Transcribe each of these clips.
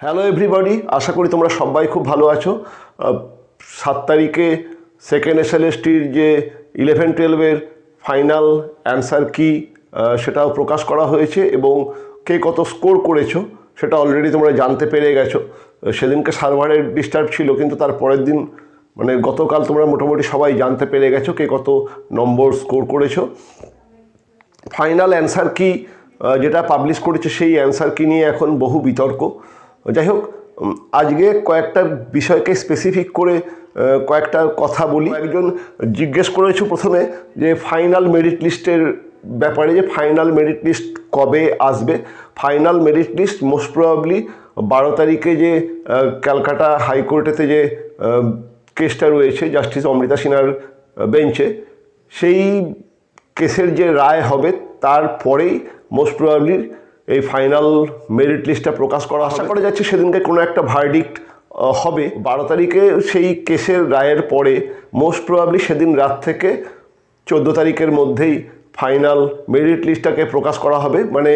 Hello everybody আশা করি তোমরা সবাই খুব ভালো আছো। সাত তারিখে সেকেন্ড এস এসএলএসটির যে ইলেভেন টুয়েলভের ফাইনাল অ্যান্সার কি সেটাও প্রকাশ করা হয়েছে এবং কে কত স্কোর করেছ, সেটা অলরেডি তোমরা জানতে পেরে গেছো। সেদিনকে সার্ভারের ডিস্টার্ব ছিল, কিন্তু তার পরের দিন মানে গতকাল তোমরা মোটামুটি সবাই জানতে পেরে গেছো কে কত নম্বর স্কোর করেছ। ফাইনাল অ্যান্সার কি যেটা পাবলিশ করেছে সেই অ্যান্সার কি নিয়ে এখন বহু বিতর্ক। যাই হোক আজকে কয়েকটা বিষয়কে স্পেসিফিক করে কয়েকটা কথা বলি। একজন জিজ্ঞেস করেছ প্রথমে যে ফাইনাল মেরিট লিস্টের ব্যাপারে, যে ফাইনাল মেরিট লিস্ট কবে আসবে? Final merit list most probably বারো তারিখে যে ক্যালকাটা হাইকোর্টেতে যে কেসটা রয়েছে জাস্টিস অমৃতা সিনহার বেঞ্চে সেই কেসের যে রায় হবে, তারপরেই মোস্ট প্রবাবলি এই ফাইনাল মেরিট লিস্টটা প্রকাশ করা আশা করা যাচ্ছে সেদিনকে কোনো একটা ভার্ডিক্ট হবে। বারো তারিখে সেই কেসের রায়ের পরে মোস্ট প্রবাবলি সেদিন রাত থেকে চোদ্দ তারিখের মধ্যেই ফাইনাল মেরিট লিস্টটাকে প্রকাশ করা হবে। মানে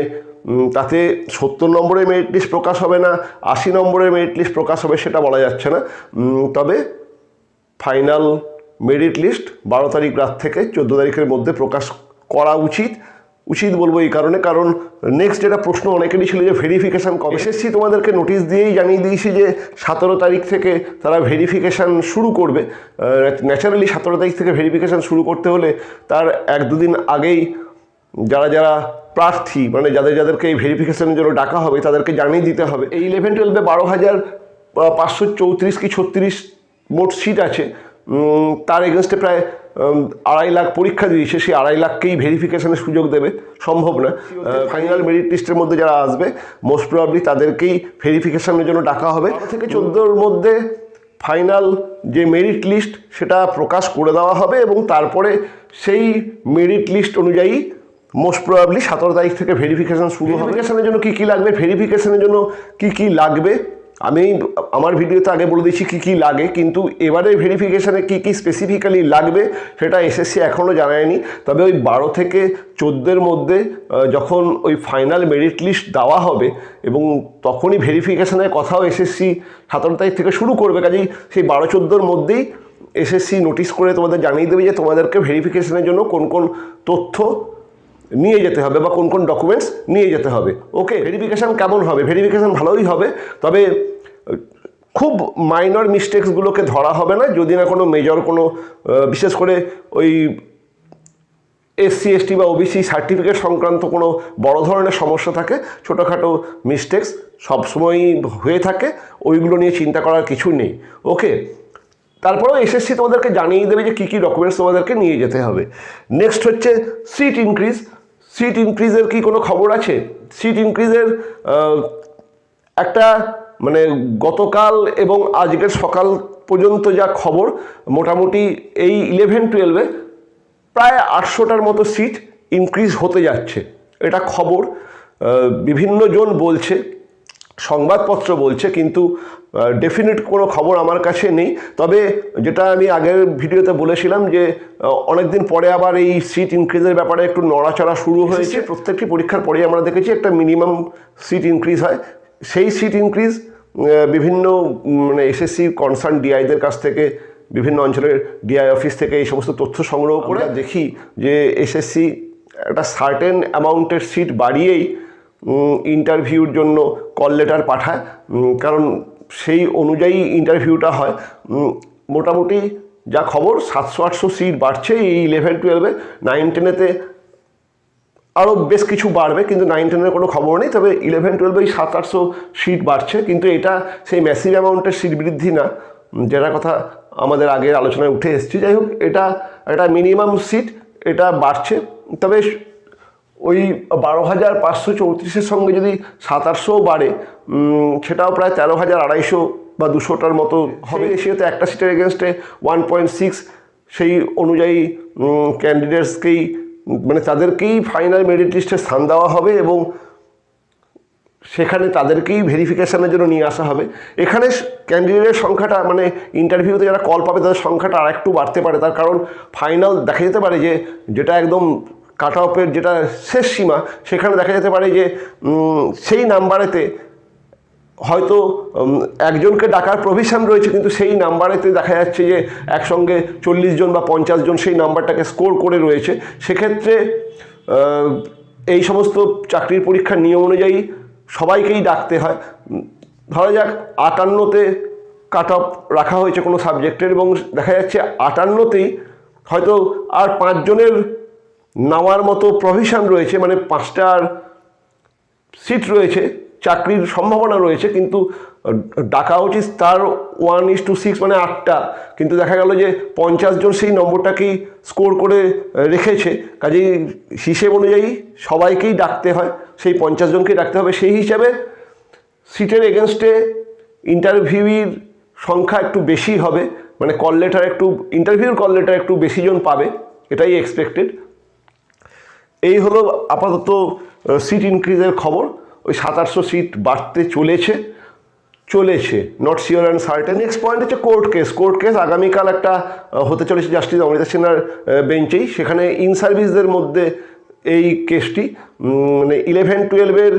তাতে সত্তর নম্বরের মেরিট লিস্ট প্রকাশ হবে না আশি নম্বরের মেরিট লিস্ট প্রকাশ হবে সেটা বলা যাচ্ছে না। তবে ফাইনাল মেরিট লিস্ট বারো তারিখ রাত থেকে চোদ্দ তারিখের মধ্যে প্রকাশ করা উচিত। উচিত বলব এই কারণে কারণ নেক্সট যেটা প্রশ্ন অনেকেরই ছিল যে ভেরিফিকেশান কবে? এসএসসি তোমাদেরকে নোটিশ দিয়েই জানিয়ে দিয়েছি যে সতেরো তারিখ থেকে তারা ভেরিফিকেশান শুরু করবে। ন্যাচারালি সতেরো তারিখ থেকে ভেরিফিকেশান শুরু করতে হলে তার এক দুদিন আগেই যারা যারা প্রার্থী মানে যাদের যাদেরকে এই ভেরিফিকেশনের জন্য ডাকা হবে তাদেরকে জানিয়ে দিতে হবে। এই ইলেভেন টুয়েলভে বারো হাজার পাঁচশো চৌত্রিশ কি ছত্রিশ মোট সিট আছে। তার এগেনস্টে প্রায় আড়াই লাখ পরীক্ষা দিয়েছে সেই আড়াই লাখকেই ভেরিফিকেশনের সুযোগ দেবে। সম্ভব না। ফাইনাল মেরিট লিস্টের মধ্যে যারা আসবে মোস্ট প্রবাবলি তাদেরকেই ভেরিফিকেশনের জন্য ডাকা হবে। থেকে চোদ্দোর মধ্যে ফাইনাল যে মেরিট লিস্ট সেটা প্রকাশ করে দেওয়া হবে এবং তারপরে সেই মেরিট লিস্ট অনুযায়ী মোস্ট প্রবাবলি সতেরো তারিখ থেকে ভেরিফিকেশান শুরু হবে। ভেরিফিকেশনের জন্য কী কী লাগবে? ভেরিফিকেশনের জন্য কী কী লাগবে? আমি আমার ভিডিওতে আগে বলে দিচ্ছি কী কী লাগে, কিন্তু এবারে ভেরিফিকেশানে কী কী স্পেসিফিক্যালি লাগবে সেটা এসএসসি এখনও জানায়নি। তবে ওই বারো থেকে চোদ্দোর মধ্যে যখন ওই ফাইনাল মেরিট লিস্ট দেওয়া হবে এবং তখনই ভেরিফিকেশানের কথাও এসএসসি সতেরো তারিখ থেকে শুরু করবে, কাজেই সেই বারো চোদ্দোর মধ্যেই এসএসসি নোটিশ করে তোমাদের জানিয়ে দেবে যে তোমাদেরকে ভেরিফিকেশনের জন্য কোন কোন তথ্য নিয়ে যেতে হবে বা কোন কোন ডকুমেন্টস নিয়ে যেতে হবে। ওকে ভেরিফিকেশান কেমন হবে? ভেরিফিকেশান ভালোই হবে, তবে খুব মাইনর মিস্টেক্সগুলোকে ধরা হবে না, যদি না কোনো মেজর কোনো বিশেষ করে ওই এসসি এসটি বা ওবিসি সার্টিফিকেট সংক্রান্ত কোনো বড় ধরনের সমস্যা থাকে, ছোটোখাটো মিস্টেক্স সবসময়ই হয়ে থাকে, ওইগুলো নিয়ে চিন্তা করার কিছু নেই। ওকে তারপরেও এসএসসি তোমাদেরকে জানিয়ে দেবে যে কী কী ডকুমেন্টস তোমাদেরকে নিয়ে যেতে হবে। নেক্সট হচ্ছে সিট ইনক্রিজ সিট ইনক্রিজের কি কোনো খবর আছে? সিট ইনক্রিজের একটা মানে গতকাল এবং আজকের সকাল পর্যন্ত যা খবর, মোটামুটি এই ইলেভেন টুয়েলভে প্রায় আটশোটার মতো সিট ইনক্রিজ হতে যাচ্ছে। এটা খবর বিভিন্ন জন বলছে। সংবাদপত্র বলছে কিন্তু ডেফিনেট কোনো খবর আমার কাছে নেই। তবে যেটা আমি আগের ভিডিওতে বলেছিলাম যে অনেকদিন পরে আবার এই সিট ইনক্রিজের ব্যাপারে একটু নড়াচড়া শুরু হয়েছে। প্রত্যেকটি পরীক্ষার পরেই আমরা দেখেছি একটা মিনিমাম সিট ইনক্রিজ হয়। সেই সিট ইনক্রিজ বিভিন্ন মানে এসএসসি কনসার্ন ডিআইদের কাছ থেকে বিভিন্ন অঞ্চলের ডিআই অফিস থেকে এই সমস্ত তথ্য সংগ্রহ করে দেখি যে এসএসসি একটা সার্টেন অ্যামাউন্টের সিট বাড়িয়েই ইন্টারভিউর জন্য কল লেটার পাঠায়। কারণ সেই অনুযায়ী ইন্টারভিউটা হয়। মোটামুটি যা খবর, সাতশো আটশো সিট বাড়ছে এই ইলেভেন টুয়েলভে নাইন টেনেতে আরও বেশ কিছু বাড়বে, কিন্তু নাইন টেনের কোনো খবর নেই। তবে ইলেভেন টুয়েলভে সাত, আটশো সিট বাড়ছে, কিন্তু এটা সেই ম্যাসিভ অ্যামাউন্টের সিট বৃদ্ধি না। যেটার কথা আমাদের আগের আলোচনায় উঠে এসেছি। যাই হোক, এটা একটা মিনিমাম সিট এটা বাড়ছে। তবে ওই বারো হাজার পাঁচশো চৌত্রিশের সঙ্গে যদি সাত আটশোও বাড়ে সেটাও প্রায় তেরো হাজার আড়াইশো বা দুশোটার মতো হবে। সেহেতু একটা সিটের এগেনস্টে ওয়ান পয়েন্ট সিক্স সেই অনুযায়ী ক্যান্ডিডেটসকেই মানে তাদেরকেই ফাইনাল মেরিট লিস্টে স্থান দেওয়া হবে এবং সেখানে তাদেরকেই ভেরিফিকেশানের জন্য নিয়ে আসা হবে। এখানে ক্যান্ডিডেটের সংখ্যাটা মানে ইন্টারভিউতে যারা কল পাবে তাদের সংখ্যাটা আর একটু বাড়তে পারে। তার কারণ ফাইনাল দেখা যেতে পারে যে যেটা একদম কাট অফের যেটা শেষ সীমা, সেখানে দেখা যেতে পারে যে সেই নাম্বারেতে হয়তো একজনকে ডাকার প্রভিশন রয়েছে, কিন্তু সেই নাম্বারেতে দেখা যাচ্ছে যে, একসঙ্গে চল্লিশ জন বা পঞ্চাশ জন সেই নাম্বারটাকে স্কোর করে রয়েছে। সেক্ষেত্রে এই সমস্ত চাকরির পরীক্ষার নিয়ম অনুযায়ী সবাইকেই ডাকতে হয়। ধরা যাক, আটান্নতে কাট অফ রাখা হয়েছে কোনো সাবজেক্টের এবং দেখা যাচ্ছে আটান্নতেই হয়তো আর পাঁচজনের নেওয়ার মতো প্রভিশন রয়েছে মানে পাঁচটার সিট রয়েছে, চাকরির সম্ভাবনা রয়েছে, কিন্তু ডাকা উচিত তার ওয়ান ইস টু সিক্স মানে আটটা। কিন্তু দেখা গেল যে পঞ্চাশ জন সেই নম্বরটাকেই স্কোর করে রেখেছে। কাজেই হিসেব অনুযায়ী সবাইকেই ডাকতে হয়, সেই পঞ্চাশ জনকেই ডাকতে হবে। সেই হিসাবে সিটের এগেনস্টে ইন্টারভিউয়ের সংখ্যা একটু বেশি হবে মানে কল লেটার একটু ইন্টারভিউর কল লেটার একটু বেশি জন পাবে, এটাই এক্সপেক্টেড এই হলো আপাতত সিট ইনক্রিজের খবর। ওই সাত আটশো সিট বাড়তে চলেছে চলেছে not sure and certain next point হচ্ছে কোর্ট কেস কোর্ট কেস আগামীকাল একটা হতে চলেছে জাস্টিস অমৃতা সিনহার বেঞ্চেই সেখানে ইন সার্ভিসদের মধ্যে এই কেসটি মানে ইলেভেন টুয়েলভের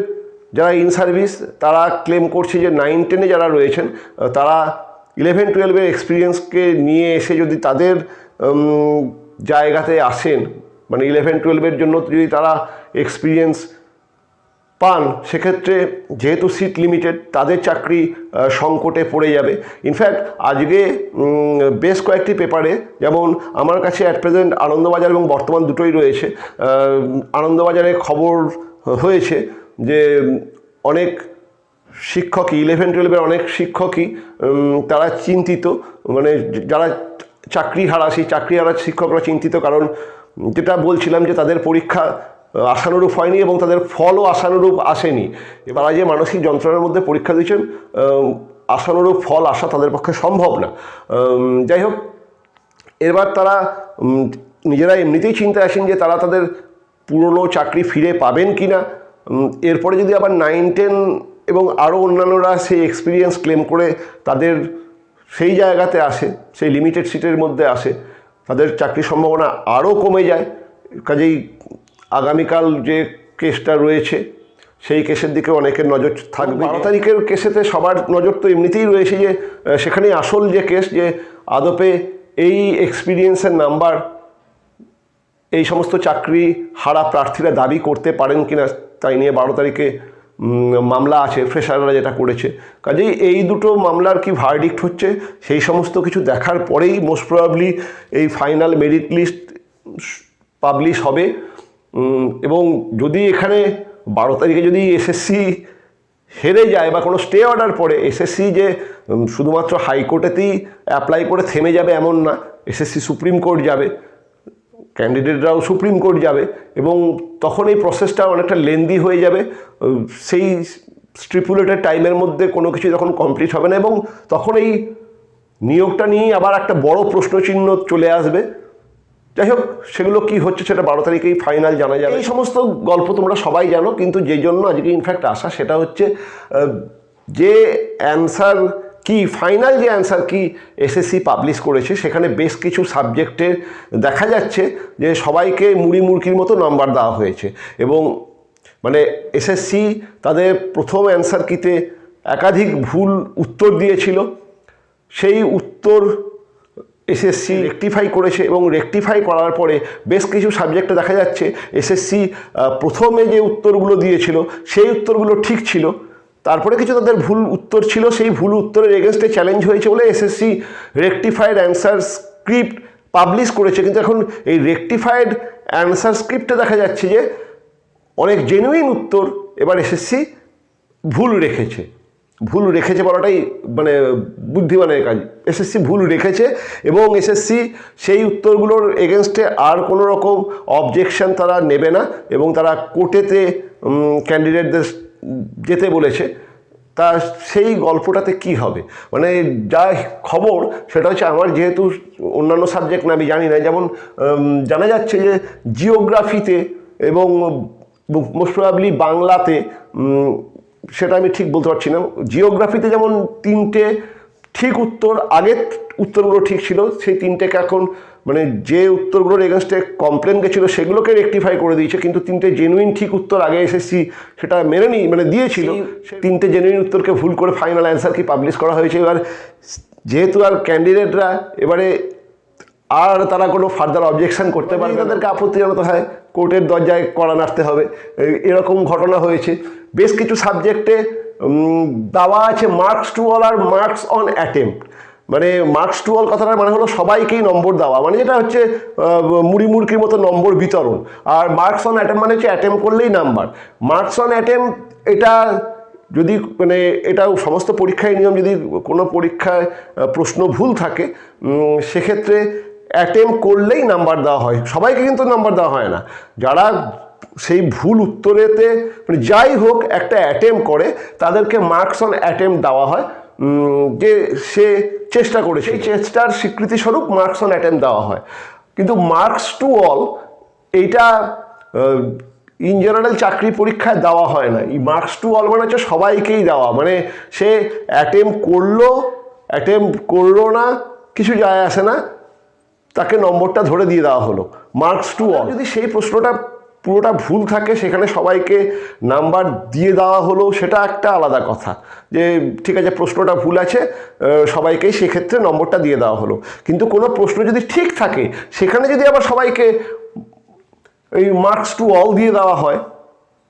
যারা ইন সার্ভিস তারা ক্লেম করছে যে নাইন টেনে যারা রয়েছেন তারা ইলেভেন টুয়েলভের এক্সপিরিয়েন্সকে নিয়ে এসে যদি তাদের জায়গাতে আসেন মানে ইলেভেন টুয়েলভের জন্য যদি তারা এক্সপিরিয়েন্স পান, সেক্ষেত্রে যেহেতু সিট লিমিটেড তাদের চাকরি সংকটে পড়ে যাবে। ইনফ্যাক্ট আজকে বেশ কয়েকটি পেপারে যেমন আমার কাছে অ্যাট প্রেজেন্ট আনন্দবাজার এবং বর্তমান দুটোই রয়েছে আনন্দবাজারে খবর হয়েছে যে অনেক শিক্ষকই ইলেভেন টুয়েলভের অনেক শিক্ষকই তারা চিন্তিত। মানে যারা চাকরি হারা, সেই চাকরি হারা শিক্ষকরা চিন্তিত, কারণ যেটা বলছিলাম যে তাদের পরীক্ষা আশানুরূপ হয়নি এবং তাদের ফলও আশানুরূপ আসেনি। এবার যে মানসিক যন্ত্রণার মধ্যে পরীক্ষা দিয়েছেন আশানুরূপ ফল আসা তাদের পক্ষে সম্ভব না। যাই হোক, এবার তারা নিজেরা এমনিতেই চিন্তায় আসেন যে তারা তাদের পুরনো চাকরি ফিরে পাবেন কি না এরপরে যদি আবার নাইন টেন এবং আরও অন্যান্যরা সেই এক্সপিরিয়েন্স ক্লেম করে তাদের সেই জায়গাতে আসে, সেই লিমিটেড সিটের মধ্যে আসে তাদের চাকরির সম্ভাবনা আরও কমে যায়। কাজেই আগামীকাল যে কেসটা রয়েছে সেই কেসের দিকে অনেকের নজর থাকবে। বারো তারিখের কেসেতে সবার নজর তো এমনিতেই রয়েছে যে সেখানে আসল যে কেস যে আদপে এই এক্সপিরিয়েন্সের নাম্বার এই সমস্ত চাকরি হারা প্রার্থীরা দাবি করতে পারেন কিনা তাই নিয়ে বারো তারিখে মামলা আছে ফ্রেশাররা যেটা করেছে। কাজেই এই দুটো মামলার কি ভার্ডিক্ট হচ্ছে, সেই সমস্ত কিছু দেখার পরেই মোস্ট প্রবাবলি এই ফাইনাল মেরিট লিস্ট পাবলিশ হবে। এবং যদি এখানে বারো তারিখে যদি এসএসসি হেরে যায় বা কোনো স্টে অর্ডার পড়ে এসএসসি যে শুধুমাত্র হাইকোর্টেতেই অ্যাপ্লাই করে থেমে যাবে এমন না এসএসসি সুপ্রিম কোর্ট যাবে। ক্যান্ডিডেটরাও সুপ্রিম কোর্ট যাবে এবং তখন এই প্রসেসটা অনেকটা লেন্দি হয়ে যাবে। সেই স্ট্রিপুলেটেড টাইমের মধ্যে কোনো কিছু তখন কমপ্লিট হবে না এবং তখন এই নিয়োগটা নিয়ে আবার একটা বড় প্রশ্নচিহ্ন চলে আসবে। যাই হোক, সেগুলো কি হচ্ছে সেটা বারো তারিখেই ফাইনাল জানা যাবে। এই সমস্ত গল্প তোমরা সবাই জানো, কিন্তু যে জন্য আজকে ইনফ্যাক্ট আসা সেটা হচ্ছে যে অ্যান্সার কি ফাইনাল যে অ্যান্সার কি এসএসসি পাবলিশ করেছে, সেখানে বেশ কিছু সাবজেক্টে দেখা যাচ্ছে যে সবাইকে মুড়ি মুড়কির মতো নাম্বার দেওয়া হয়েছে। এবং মানে এসএসসি তাদের প্রথম অ্যান্সার কিতে একাধিক ভুল উত্তর দিয়েছিল। সেই উত্তর এসএসসি রেকটিফাই করেছে এবং রেকটিফাই করার পরে বেশ কিছু সাবজেক্টে দেখা যাচ্ছে এসএসসি প্রথমে যে উত্তরগুলো দিয়েছিল, সেই উত্তরগুলো ঠিক ছিল। তারপরে কিছু তাদের ভুল উত্তর ছিল। সেই ভুল উত্তরের এগেনস্টে চ্যালেঞ্জ হয়েছে বলে SSC rectified answer script publish করেছে। কিন্তু এখন এই রেকটিফাইড অ্যান্সার স্ক্রিপ্টে দেখা যাচ্ছে যে অনেক জেনুইন উত্তর এবার এসএসসি ভুল রেখেছে। ভুল রেখেছে বলাটাই মানে বুদ্ধিমানের কাজ। এসএসসি ভুল রেখেছে এবং এসএসসি সেই উত্তরগুলোর এগেনস্টে আর কোনো রকম অবজেকশন তারা নেবে না এবং তারা কোর্টেতে ক্যান্ডিডেটদের যেতে বলেছে, তা সেই গল্পটাতে কি হবে? মানে যা খবর, সেটা হচ্ছে আমার যেহেতু অন্যান্য সাবজেক্ট না, আমি জানি না। যেমন জানা যাচ্ছে যে জিওগ্রাফিতে এবং মোস্ট বাংলাতে সেটা আমি ঠিক বলতে পারছি না। জিওগ্রাফিতে যেমন তিনটে ঠিক উত্তর, আগের উত্তরগুলো ঠিক ছিল, সেই তিনটেকে এখন মানে যে উত্তরগুলোর এগেনস্টে কমপ্লেন গেছিল সেগুলোকে রেকটিফাই করে দিয়েছে কিন্তু তিনটে জেনুইন ঠিক উত্তর আগে এসএসসি সেটা মেনে নি মানে দিয়েছিল। তিনটে জেনুইন উত্তরকে ভুল করে ফাইনাল অ্যান্সার কি পাবলিশ করা হয়েছে? এবার যেহেতু আর ক্যান্ডিডেটরা এবারে আর তারা কোনো ফার্দার অবজেকশন করতে পারে তাদেরকে আপত্তি জানাতে হয় কোর্টের দরজায় কড়া নাড়তে হবে। এরকম ঘটনা হয়েছে। বেশ কিছু সাবজেক্টে দেওয়া আছে মার্কস টু অল আর মার্কস অন অ্যাটেম্প মানে মার্কস টু অল কথাটার মানে হলো সবাইকেই নম্বর দেওয়া। মানে যেটা হচ্ছে আহ, মুড়ি মুড়কির মতো নম্বর বিতরণ। আর মার্কস অন অ্যাটেম্প মানে হচ্ছে অ্যাটেম্প করলেই নাম্বার মার্কস অন অ্যাটেম্প এটা যদি মানে এটা সমস্ত পরীক্ষায় নিয়ম যদি কোনো পরীক্ষায় প্রশ্ন ভুল থাকে সেক্ষেত্রে অ্যাটেম্প করলেই নাম্বার দেওয়া হয়। সবাইকে কিন্তু নাম্বার দেওয়া হয় না। যারা সেই ভুল উত্তরেতে মানে যাই হোক একটা অ্যাটেম্প করে তাদেরকে মার্কস অন অ্যাটেম্প দেওয়া হয়। যে সে চেষ্টা করে সেই চেষ্টার স্বীকৃতিস্বরূপ মার্কস অন অ্যাটেম্প দেওয়া হয়। কিন্তু মার্কস টু অল এইটা ইন জেনারেল চাকরি পরীক্ষায় দেওয়া হয় না। এই মার্কস টু অল মানে হচ্ছে সবাইকেই দেওয়া। মানে সে অ্যাটেম্প করল অ্যাটেম্প করল না কিছু যায় আসে না তাকে নম্বরটা ধরে দিয়ে দেওয়া হলো। Marks to all. যদি সেই প্রশ্নটা পুরোটা ভুল থাকে, সেখানে সবাইকে নাম্বার দিয়ে দেওয়া হলো, সেটা একটা আলাদা কথা। যে ঠিক আছে, প্রশ্নটা ভুল আছে সবাইকেই সেক্ষেত্রে নম্বরটা দিয়ে দেওয়া হলো। কিন্তু কোনো প্রশ্ন যদি ঠিক থাকে, সেখানে যদি আবার সবাইকে এই মার্কস টু অল দিয়ে দেওয়া হয়,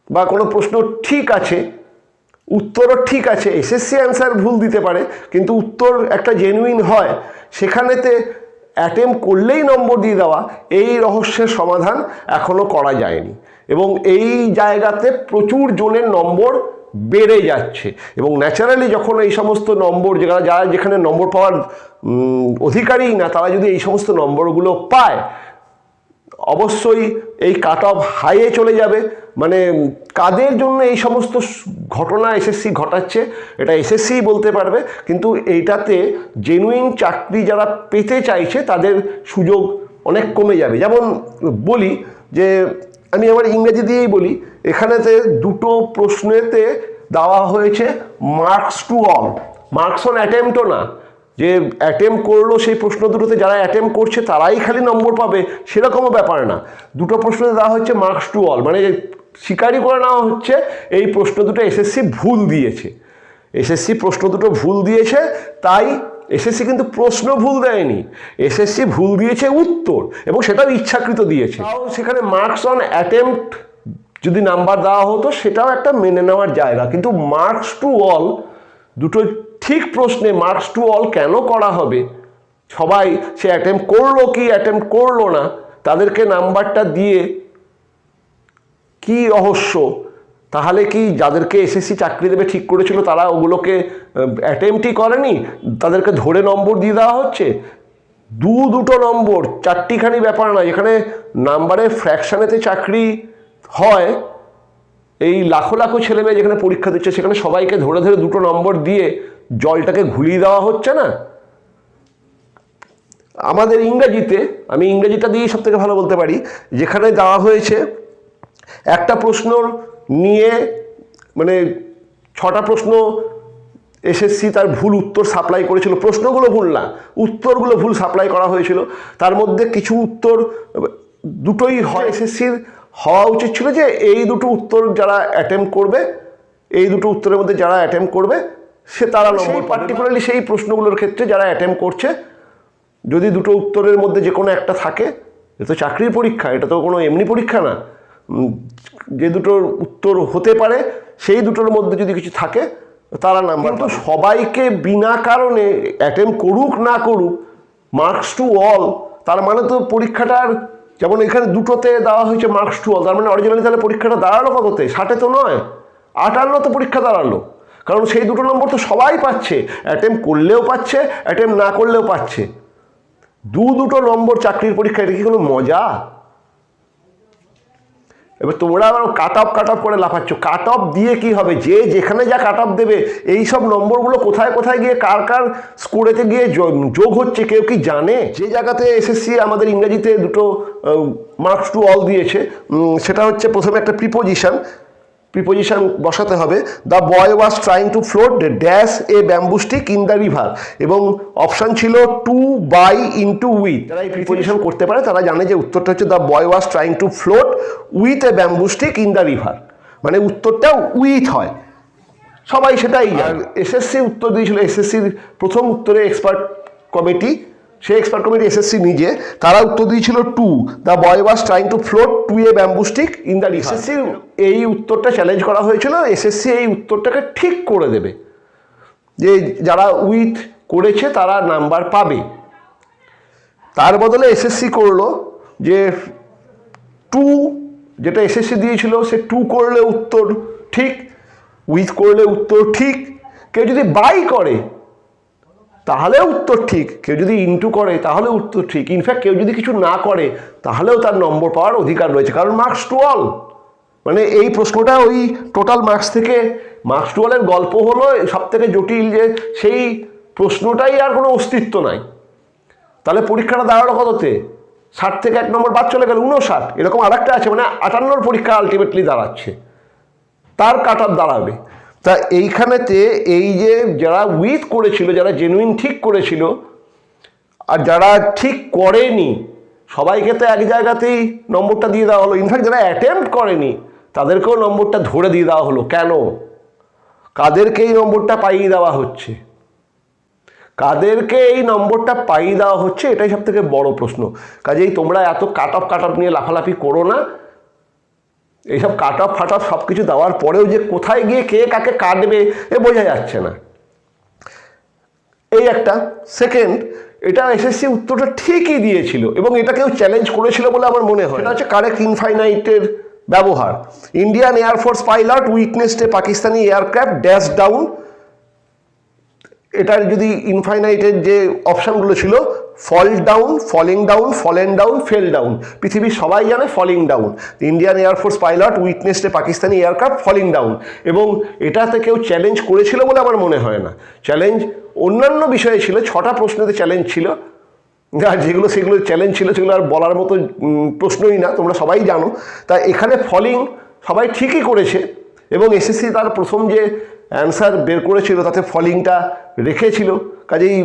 বা কোনো প্রশ্ন ঠিক আছে, উত্তরও ঠিক আছে, এসএসসি অ্যান্সার ভুল দিতে পারে, কিন্তু উত্তর একটা জেনুইন হয়, সেখানেতে অ্যাটেম্প করলেই নম্বর দিয়ে দেওয়া, এই রহস্যের সমাধান এখনও করা যায়নি। এবং এই জায়গাতে প্রচুর জনের নম্বর বেড়ে যাচ্ছে। এবং ন্যাচারালি যখন এই সমস্ত নম্বর যারা যারা যেখানে নম্বর পাওয়ার অধিকারী না, তারা যদি এই সমস্ত নম্বরগুলো পায় অবশ্যই এই কাট অফ হাইয়ে চলে যাবে। মানে কাদের জন্য এই সমস্ত ঘটনা এসএসসি ঘটাচ্ছে, এটা এসএসসি বলতে পারবে। কিন্তু এইটাতে জেনুইন চাকরি যারা পেতে চাইছে, তাদের সুযোগ অনেক কমে যাবে। যেমন বলি যে, আমি আমার ইংরেজি দিয়েই বলি, এখানেতে দুটো প্রশ্নেতে দেওয়া হয়েছে marks to all marks on অ্যাটেম্পটও না। যে অ্যাটেম্প করল, সেই প্রশ্ন দুটোতে যারা অ্যাটেম্প করছে, তারাই খালি নম্বর পাবে, সেরকমও ব্যাপার না। দুটো প্রশ্নতে দেওয়া হচ্ছে মার্কস টু অল মানে স্বীকারই করে নেওয়া হচ্ছে, এই প্রশ্ন দুটো এসএসসি ভুল দিয়েছে। এসএসসি প্রশ্ন দুটো ভুল দিয়েছে, তাই এসএসসি কিন্তু প্রশ্ন ভুল দেয়নি। এসএসসি ভুল দিয়েছে উত্তর, এবং সেটাও ইচ্ছাকৃত দিয়েছে। তাও সেখানে মার্কস অন অ্যাটেম্পট যদি নাম্বার দেওয়া হতো, সেটাও একটা মেনে নেওয়ার জায়গা। কিন্তু মার্কস টু অল দুটো ঠিক প্রশ্নে মার্কস টু অল কেন করা হবে? সবাই সে অ্যাটেম্প করল কি অ্যাটেম্প করল না? তাদেরকে নাম্বারটা দিয়ে কি রহস্য? তাহলে কি যাদেরকে এসএসসি চাকরি দেবে ঠিক করেছিল তারা ওগুলোকে অ্যাটেম্পটই করেনি? তাদেরকে ধরে নম্বর দিয়ে দেওয়া হচ্ছে? দু দুটো নম্বর, চারটিখানি ব্যাপার না যেখানে নাম্বারে ফ্র্যাকশানেতে চাকরি হয়। এই লাখো লাখো ছেলে মেয়ে যেখানে পরীক্ষা দিচ্ছে, সেখানে সবাইকে ধরে ধরে দুটো নম্বর দিয়ে জলটাকে ঘুলিয়ে দেওয়া হচ্ছে না? আমাদের ইংরেজিতে, আমি ইংরেজিটা দিয়েই সব থেকে ভালো বলতে পারি, যেখানে দেওয়া হয়েছে, একটা প্রশ্ন নিয়ে মানে ছটা প্রশ্ন এসএসসি তার ভুল উত্তর সাপ্লাই করেছিল। প্রশ্নগুলো ভুল না, উত্তরগুলো ভুল সাপ্লাই করা হয়েছিল। তার মধ্যে কিছু উত্তর, দুটোই হয় এসএসসির। হওয়া উচিত ছিল যে, এই দুটো উত্তর যারা অ্যাটেম্প করবে, এই দুটো উত্তরের মধ্যে যারা অ্যাটেম্প করবে সে তারা নম্বর পার্টিকুলারলি সেই প্রশ্নগুলোর ক্ষেত্রে যারা অ্যাটেম্প করছে যদি দুটো উত্তরের মধ্যে যে কোনো একটা থাকে এটা তো চাকরির পরীক্ষা এটা তো কোনো এমনি পরীক্ষা না। যে দুটোর উত্তর হতে পারে সেই দুটোর মধ্যে যদি কিছু থাকে তারা নাম্বার তো সবাইকে বিনা কারণে অ্যাটেম্প করুক না করুক মার্কস টু অল তার মানে তো পরীক্ষাটার যেমন এখানে দুটোতে দেওয়া হয়েছে মার্কস টু অল তার মানে অরিজিনালি তাহলে পরীক্ষাটা দাঁড়াল কততে? ষাটে তো নয় আটান্ন তো পরীক্ষা দাঁড়াল। কারণ সেই দুটো নম্বর তো সবাই পাচ্ছে। অ্যাটেম্প করলেও পাচ্ছে অ্যাটেম্প না করলেও পাচ্ছে। দু দুটো নম্বর চাকরির পরীক্ষা, এটা কি কোনো মজা? এবার তোমরা আবার কাট অফ কাট অফ করে লাফাচ্ছ। কাট অফ দিয়ে কি হবে? যে যেখানে যা কাট অফ দেবে, এই সব নম্বরগুলো কোথায় কোথায় গিয়ে কার কার স্কোরেতে গিয়ে যোগ হচ্ছে, কেউ কি জানে? যে জায়গাতে এসএসসি আমাদের ইংরেজিতে দুটো মার্কস টু অল দিয়েছে সেটা হচ্ছে প্রথমে একটা প্রিপোজিশন প্রিপোজিশন বসাতে হবে the boy was trying to float dash a bamboo stick in the river এবং অপশান ছিল টু বাই ইন্টু উইথ যারা এই প্রিপোজিশন করতে পারে তারা জানে যে উত্তরটা হচ্ছে the boy was trying to float with a bamboo stick in the river মানে উত্তরটা উইথ হয়। সবাই সেটাই আর এসএসসি উত্তর দিয়েছিল এসএসসির প্রথম উত্তরে এক্সপার্ট কমিটি সেই এক্সপার্ট কমিটি এসএসসি নিজে তারা উত্তর দিয়েছিল to the boy was trying to float to a bamboo stick in the SSC এই উত্তরটা চ্যালেঞ্জ করা হয়েছিল এসএসসি এই উত্তরটাকে ঠিক করে দেবে। যে যারা উইথ করেছে, তারা নাম্বার পাবে। তার বদলে এসএসসি করল যে টু যেটা এসএসসি দিয়েছিল, সে টু করলে উত্তর ঠিক উইথ করলে উত্তর ঠিক। কেউ যদি বাই করে তাহলে উত্তর ঠিক। কেউ যদি ইনটু করে তাহলে উত্তর ঠিক। ইনফ্যাক্ট কেউ যদি কিছু না করে, তাহলেও তার নম্বর পাওয়ার অধিকার রয়েছে। কারণ মার্কস টু অল মানে এই প্রশ্নটা ওই টোটাল মার্কস থেকে মার্কস টু অলের গল্প হলো সব থেকে জটিল যে সেই প্রশ্নটাই আর কোনো অস্তিত্ব নাই। তাহলে পরীক্ষাটা দাঁড়াল কততে? ষাট থেকে এক নম্বর বাদ চলে গেল উনষাট এরকম আর আছে মানে আটান্নর পরীক্ষা আলটিমেটলি দাঁড়াচ্ছে। তার কাটার দাঁড়াবে। তা এইখানেতে এই যে যারা উইথ করেছিল, যারা জেনুইন ঠিক করেছিল, আর যারা ঠিক করেনি, সবাইকে তো এক জায়গাতেই নম্বরটা দিয়ে দেওয়া হলো। ইনফ্যাক্ট যারা অ্যাটেম্প্ট করেনি, তাদেরকেও নম্বরটা ধরে দিয়ে দেওয়া হলো। কেন? কাদেরকে এই নম্বরটা পাইয়ে দেওয়া হচ্ছে? কাদেরকে এই নম্বরটা পাইয়ে দেওয়া হচ্ছে? এটাই সব থেকে বড় প্রশ্ন। কাজেই তোমরা এত কাট অফ কাট অফ নিয়ে লাফালাফি করো না। এইসব কাটা ফাটা সব কিছু দেওয়ার পরেও যে কোথায় গিয়ে কে কাকে কাটবে এ বোঝা যাচ্ছে না। এই একটা। সেকেন্ড এটা এসএসসি উত্তরটা ঠিকই দিয়েছিল এবং এটা কেউ চ্যালেঞ্জ করেছিল বলে আমার মনে হয় এটা হচ্ছে কারেক্ট ইনফাইনাইটের ব্যবহার। Indian air force pilot witnessed a Pakistani aircraft dash down এটার যদি ইনফাইনাইটের যে অপশানগুলো ছিল fall down falling down fallen down fell down পৃথিবীর সবাই জানে falling down Indian air force pilot witnessed Pakistani aircraft falling down এবং এটাতে কেউ চ্যালেঞ্জ করেছিল বলে আমার মনে হয় না। চ্যালেঞ্জ অন্যান্য বিষয়ে ছিল, ছটা প্রশ্নতে চ্যালেঞ্জ ছিল। আর যেগুলো সেগুলো চ্যালেঞ্জ ছিল, সেগুলো আর বলার মতো প্রশ্নই না, তোমরা সবাই জানো। তা এখানে ফলিং সবাই ঠিকই করেছে। এবং এসএসসি তার প্রথম যে অ্যান্সার বের করেছিল, তাতে ফলিংটা রেখেছিল। কাজেই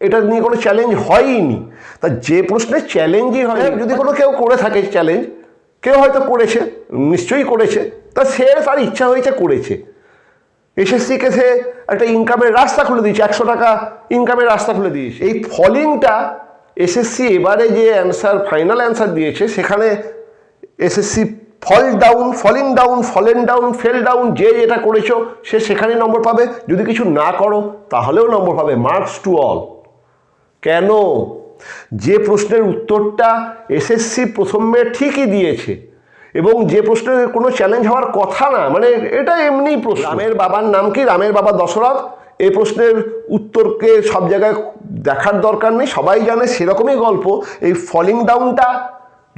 এটা নিয়ে কোনো চ্যালেঞ্জ হয়ইনি। তা যে প্রশ্নে চ্যালেঞ্জই হয় যদি কোনো কেউ করে থাকে চ্যালেঞ্জ কেউ হয়তো করেছে নিশ্চয়ই করেছে তা সে তার ইচ্ছা হয়েছে করেছে। এসএসসিকে সে একটা ইনকামের রাস্তা খুলে দিয়েছে একশো টাকা ইনকামের রাস্তা খুলে দিয়েছে। এই ফলিংটা এসএসসি এবারে যে অ্যান্সার ফাইনাল অ্যান্সার দিয়েছে সেখানে SSC fall down falling down fallen down fell down যে যেটা করেছ সে সেখানে নম্বর পাবে। যদি কিছু না করো তাহলেও নম্বর পাবে। মার্কস টু অল কেন? যে প্রশ্নের উত্তরটা এসএসসি প্রথমে ঠিকই দিয়েছে এবং যে প্রশ্নের কোনো চ্যালেঞ্জ হওয়ার কথা না মানে এটা এমনি প্রশ্ন। রামের বাবার নাম কি? রামের বাবা দশরথ? এই প্রশ্নের উত্তরকে সব জায়গায় দেখার দরকার নেই, সবাই জানে সেরকমই গল্প। এই ফলিং ডাউনটা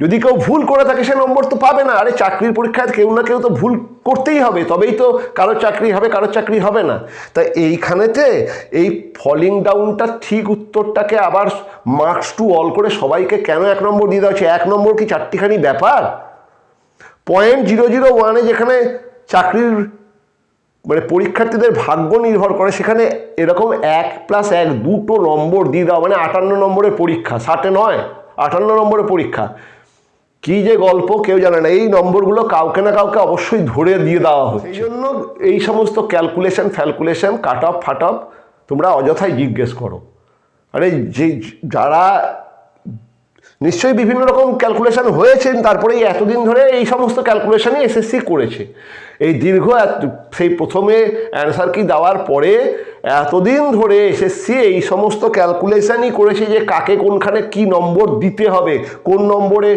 যদি কেউ ভুল করে থাকে, সে নম্বর তো পাবে না। আরে, চাকরির পরীক্ষায় কেউ না কেউ তো ভুল করতেই হবে, তবেই তো কারও চাকরি হবে, কারও চাকরি হবে না। তা এইখানেতে এই ফলিং ডাউনটা ঠিক উত্তরটাকে আবার মার্কস টু অল করে সবাইকে কেন এক নম্বর দিয়ে দেওয়া হচ্ছে? এক নম্বর কি চারটিখানি ব্যাপার? পয়েন্ট জিরো জিরো ওয়ানে যেখানে চাকরির মানে পরীক্ষার্থীদের ভাগ্য নির্ভর করে, সেখানে এরকম এক প্লাস এক দুটো নম্বর দিয়ে দেওয়া মানে আটান্ন নম্বরের পরীক্ষা, ষাটে নয়, আটান্ন নম্বরের পরীক্ষা। কি যে গল্প কেউ জানে না। এই নম্বরগুলো কাউকে না কাউকে অবশ্যই ধরে দিয়ে দেওয়া হচ্ছে। এই জন্য এই সমস্ত ক্যালকুলেশন ফ্যালকুলেশন কাট অফ ফাট অফ তোমরা অযথাই জিজ্ঞেস করো। আরে যে যারা নিশ্চয়ই বিভিন্ন রকম ক্যালকুলেশন হয়েছেন তারপরে এতদিন ধরে এই সমস্ত ক্যালকুলেশনই এসএসসি করেছে। এই দীর্ঘ সেই প্রথমে অ্যান্সার কি দেওয়ার পরে এতদিন ধরে এসএসসি এই সমস্ত ক্যালকুলেশনই করেছে যে কাকে কোনখানে কি নম্বর দিতে হবে, কোন নম্বরে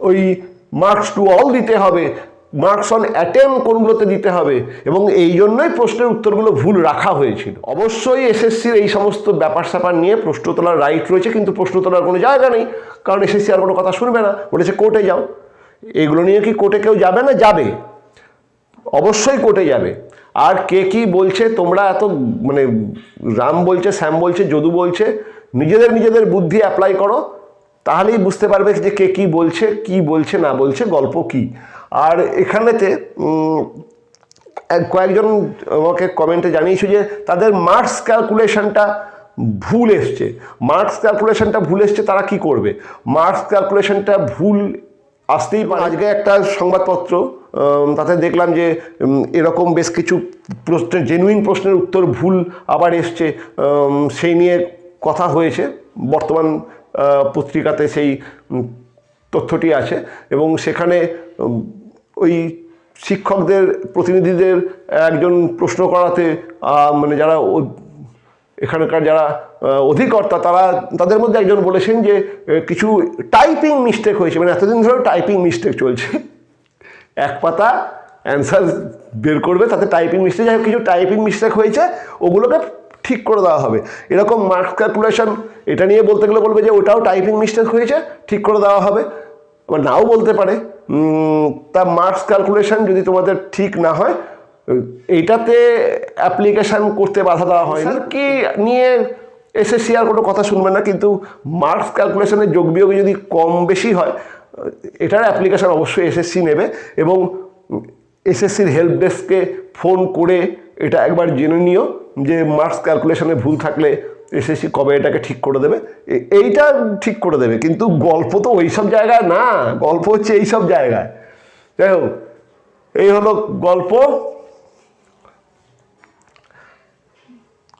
ওই মার্কস টু অল দিতে হবে। মার্কস অন অ্যাটেম কোনগুলোতে দিতে হবে? এবং এই জন্যই প্রশ্নের উত্তরগুলো ভুল রাখা হয়েছিল। অবশ্যই এসএসসির এই সমস্ত ব্যাপার স্যাপার নিয়ে প্রশ্ন তোলার রাইট রয়েছে, কিন্তু প্রশ্ন তোলার কোনো জায়গা নেই। কারণ এসএসসি আর কোনো কথা শুনবে না। বলেছে, কোর্টে যাও। এগুলো নিয়ে কি কোর্টে কেউ যাবে না? যাবে। অবশ্যই কোর্টে যাবে। আর কে কি বলছে, তোমরা এত মানে রাম বলছে, শ্যাম বলছে, যদু বলছে, নিজেদের নিজেদের বুদ্ধি অ্যাপ্লাই করো। তাহলেই বুঝতে পারবে যে কে কি বলছে কি বলছে, না বলছে, গল্প কি। আর এখানেতে কয়েকজন আমাকে কমেন্টে জানিয়েছে যে তাদের মার্কস ক্যালকুলেশনটা ভুল এসছে। মার্কস ক্যালকুলেশনটা ভুল এসছে, তারা কি করবে? মার্কস ক্যালকুলেশনটা ভুল আসতেই পারে। আজকে একটা সংবাদপত্র তাতে দেখলাম যে এরকম বেশ কিছু প্রশ্নের জেনুইন প্রশ্নের উত্তর ভুল আবার এসছে। সেই নিয়ে কথা হয়েছে। বর্তমান পত্রিকাতে সেই তথ্যটি আছে এবং সেখানে ওই শিক্ষকদের, প্রতিনিধিদের একজন প্রশ্ন করাতে মানে যারা এখানকার যারা অধিকর্তা, তারা তাদের মধ্যে একজন বলেছেন যে কিছু টাইপিং মিস্টেক হয়েছে। মানে এতদিন ধরে টাইপিং মিস্টেক চলছে। এক পাতা অ্যান্সার বের করবে, তাতে টাইপিং মিস্টেক যাই কিছু টাইপিং মিস্টেক হয়েছে, ওগুলোকে ঠিক করে দেওয়া হবে। এরকম মার্কস ক্যালকুলেশন এটা নিয়ে বলতে গেলে বলবে যে ওটাও টাইপিং মিস্টেক হয়েছে ঠিক করে দেওয়া হবে। আবার নাও বলতে পারে। তা মার্কস ক্যালকুলেশন যদি তোমাদের ঠিক না হয় এইটাতে অ্যাপ্লিকেশান করতে বাধা দেওয়া হয় না কি নিয়ে এসএসসি আর কোনো কথা শুনবে না কিন্তু মার্কস ক্যালকুলেশনের যোগ বিয়োগে যদি কম বেশি হয় এটার অ্যাপ্লিকেশান অবশ্যই এসএসসি নেবে এবং এসএসসির হেল্প ডেস্ককে ফোন করে এটা একবার জেনে নিও। যে মার্কস ক্যালকুলেশনে ভুল থাকলে এসএসসি কবে এটাকে ঠিক করে দেবে? এইটা ঠিক করে দেবে। কিন্তু গল্প তো ওই সব জায়গায় না। গল্প হচ্ছে এই সব জায়গায়। যাই হোক, এই হলো গল্প।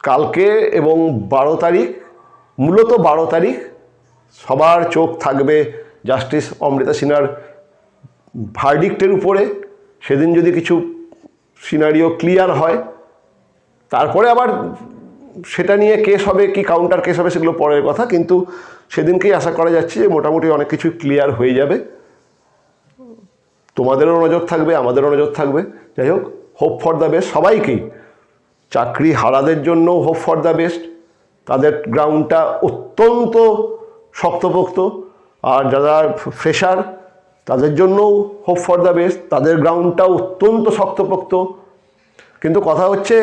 কালকে এবং বারো তারিখ, মূলত বারো তারিখ, সবার চোখ থাকবে জাস্টিস অমৃতা সিনহার ভার্ডিক্টের উপরে। সেদিন যদি কিছু সিনারিও ক্লিয়ার হয় তারপরে আবার সেটা নিয়ে কেস হবে, কি কাউন্টার কেস হবে সেগুলো পরের কথা, কিন্তু সেদিনকেই আশা করা যাচ্ছে যে মোটামুটি অনেক কিছু ক্লিয়ার হয়ে যাবে। তোমাদেরও নজর থাকবে, আমাদেরও নজর থাকবে। যাই হোক হোপ ফর দ্য বেস্ট সবাইকেই। চাকরি হারাদের জন্য হোপ ফর দ্য বেস্ট তাদের গ্রাউন্ডটা অত্যন্ত শক্তপোক্ত। আর যারা ফ্রেশার তাদের জন্যও হোপ ফর দ্য বেস্ট তাদের গ্রাউন্ডটাও অত্যন্ত শক্তপোক্ত। কিন্তু কথা হচ্ছে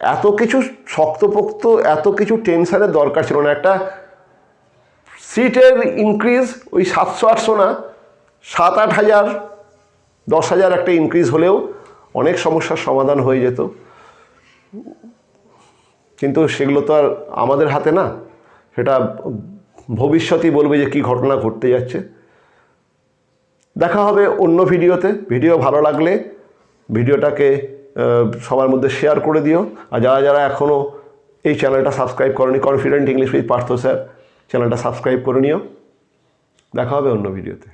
এত কিছু শক্তপোক্ত, এত কিছু টেনশনের দরকার ছিল না। একটা সিটের ইনক্রিজ ওই সাতশো, আটশো না, সাত, আট হাজার, দশ হাজার একটা ইনক্রিজ হলেও অনেক সমস্যার সমাধান হয়ে যেত। কিন্তু সেগুলো তো আর আমাদের হাতে না। সেটা ভবিষ্যতই বলবে যে কী ঘটনা ঘটতে যাচ্ছে। দেখা হবে অন্য ভিডিওতে। ভিডিও ভালো লাগলে ভিডিওটাকে সবার মধ্যে শেয়ার করে দিও। আর যারা যারা এখনও এই চ্যানেলটা সাবস্ক্রাইব করেনি confident English with Partha sir চ্যানেলটা সাবস্ক্রাইব করে নিও। দেখা হবে অন্য ভিডিওতে